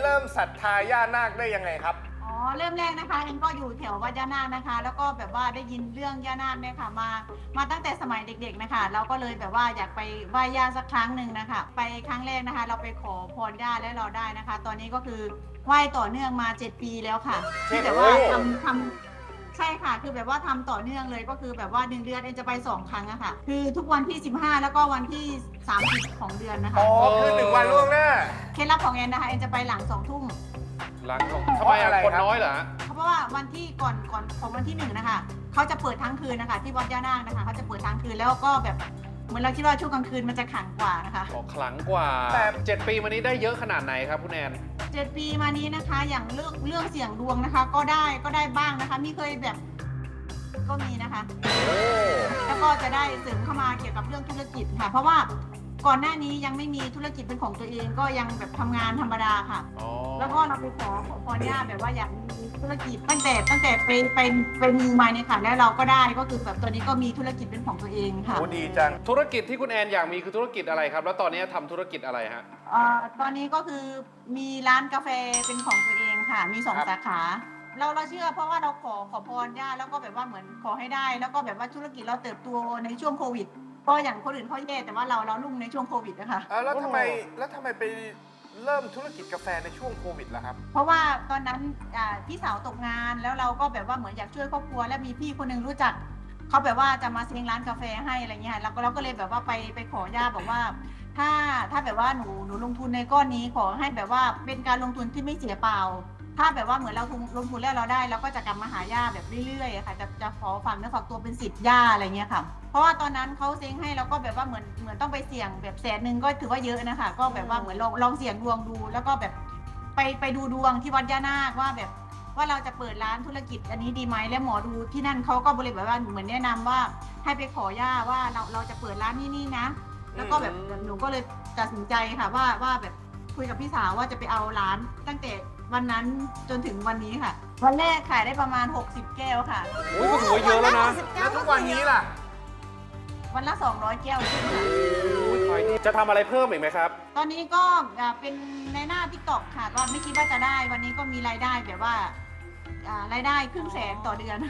เริ่มศรัทธาย่านาคได้ยังไงครับ อ๋อเริ่มแรกนะคะเอ็นก็อยู่แถววัดย่านาคนะคะ แล้วก็แบบว่าได้ยินเรื่องย่านาคเนี่ยค่ะมา มาตั้งแต่สมัยเด็ก ๆนะคะ เราก็เลยแบบว่าอยากไปไหว้ย่าสักครั้งหนึ่งนะคะ ไปครั้งแรกนะคะ เราไปขอพรย่าและเราได้นะคะ ตอนนี้ก็คือไหว้ต่อเนื่องมา 7 ปีแล้วค่ะที่แบบว่าโอ้ทำทำใช่ค่ะ คือแบบว่าทำต่อเนื่องเลยก็คือแบบว่าหนึ่งเดือนเอ็นจะไปสองครั้งอะค่ะ คือทุกวันที่ 15 แล้วก็วันที่ 30 ของเดือนนะคะ อ๋อคือหนึ่งวันล่วงหน้า เคล็ดลับของแอนนะคะเอ็นจะไปหลังสองทุ่มหลังของทำไมเพราะอะไรอะคนครับ น้อยเหรอฮะเพราะว่าวันที่ก่อนก่อนของวันที่หนึ่งนะคะเขาจะเปิดทั้งคืนนะคะที่วัดย่านาคนะคะเขาจะเปิดทั้งคืนแล้วก็แบบเหมือนเราคิดว่าช่วงกลางคืนมันจะขังกว่านะคะออกขลังกว่าแต่ เจ็ดปีมานี้ได้เยอะขนาดไหนครับคุณแอนเจ็ดปีมานี้นะคะ อย่างเรื่องเรื่องเสี่ยงดวงนะคะ ก็ได้ก็ได้บ้างนะคะมีเคยแบบก็มีนะคะ โอ้ แล้วก็จะได้เสริมเข้ามาเกี่ยวกับเรื่องธุรกิจค่ะ เพราะว่า ก่อนหน้านี้ยังไม่มีธุรกิจเป็นของตัวเองก็ยังแบบทำงานธรรมดาค่ะ อ๋อแล้วก็เราไปขอขอพรย่าแบบว่าอยากมีธุรกิจตั้งแต่ตั้งแต่ไปไปไปมูมาเนี่ยค่ะ แล้วเราก็ได้ก็คือแบบตอนนี้ก็มีธุรกิจเป็นของตัวเองค่ะโหดีจัง ธุรกิจที่คุณแอนอยากมีคือธุรกิจอะไรครับ แล้วตอนนี้ทำธุรกิจอะไรฮะ เอ่อตอนนี้ก็คือมีร้านกาแฟเป็นของตัวเองค่ะ มีสองครับ สาขา เราเราเชื่อเพราะว่าเราขอขอพรย่าแล้วก็แบบว่าเหมือนขอให้ได้ แล้วก็แบบว่าธุรกิจเราเติบโตในช่วงโควิด ก็อย่างคนอื่นเขาแย่แต่ว่าเราเราลุ่งในช่วงโควิดนะคะ อะแล้วทำไมโอ้แล้วทำไมไปเริ่มธุรกิจกาแฟในช่วงโควิดล่ะครับ เพราะว่าตอนนั้นอ่าพี่สาวตกงานแล้วเราก็แบบว่าเหมือนอยากช่วยครอบครัว แล้วมีพี่คนหนึงรู้จักเขาแบบว่าจะมาเซ้งร้านกาแฟให้อะไรเงี้ยเราก็เราก็เลยแบบว่าไปไปขอย่าบอกว่า ถ้าถ้าแบบว่าหนูหนูลงทุนในก้อนนี้ขอให้แบบว่าเป็นการลงทุนที่ไม่เสียเปล่า ถ้าแบบว่าเหมือนเราทุนลงทุนแล้วเราได้เราก็จะกลับมาหาย่าแบบเรื่อยๆค่ะจะจะขอฝากเนื้อฝากตัวเป็นสิทธิ์ย่าอะไรเงี้ยค่ะ เพราะว่าตอนนั้นเขาเซ้งให้เราก็แบบว่าเหมือนเหมือนต้องไปเสี่ยงแบบแสนหนึ่งก็ถือว่าเยอะนะคะ ก็แบบว่าเหมือนลองลองเสี่ยงดวงดู แล้วก็แบบไปไปดูดวงที่วัดย่านาคว่าแบบว่าเราจะเปิดร้านธุรกิจอันนี้ดีไหมแล้วหมอดูที่นั่นเขาก็บริแบบว่าเหมือนแนะนำว่าให้ไปขอย่าว่าเราเราจะเปิดร้านนี่นี่นะ แล้วก็แบบอืมแบบหนูก็เลยตัดสินใจค่ะว่าว่าแบบคุยกับพี่สาวว่าจะไปเอาร้านตั้งแต่ วันนั้นจนถึงวันนี้ค่ะ วันแรกขายได้ประมาณ 60 แก้วค่ะ โอ้ยก็ถือว่าเยอะแล้วนะแล้วทุกวันนี้ล่ะวันละ 200 แก้วขึ้นค่ะโอ้ยขายดีจะทำอะไรเพิ่มอีกไหมครับ ตอนนี้ก็อ่าเป็นในหน้าทิกตอกค่ะก็ไม่คิดว่าจะได้ วันนี้ก็มีรายได้แบบว่าอ่ารายได้ครึ่งแสนต่อเดือน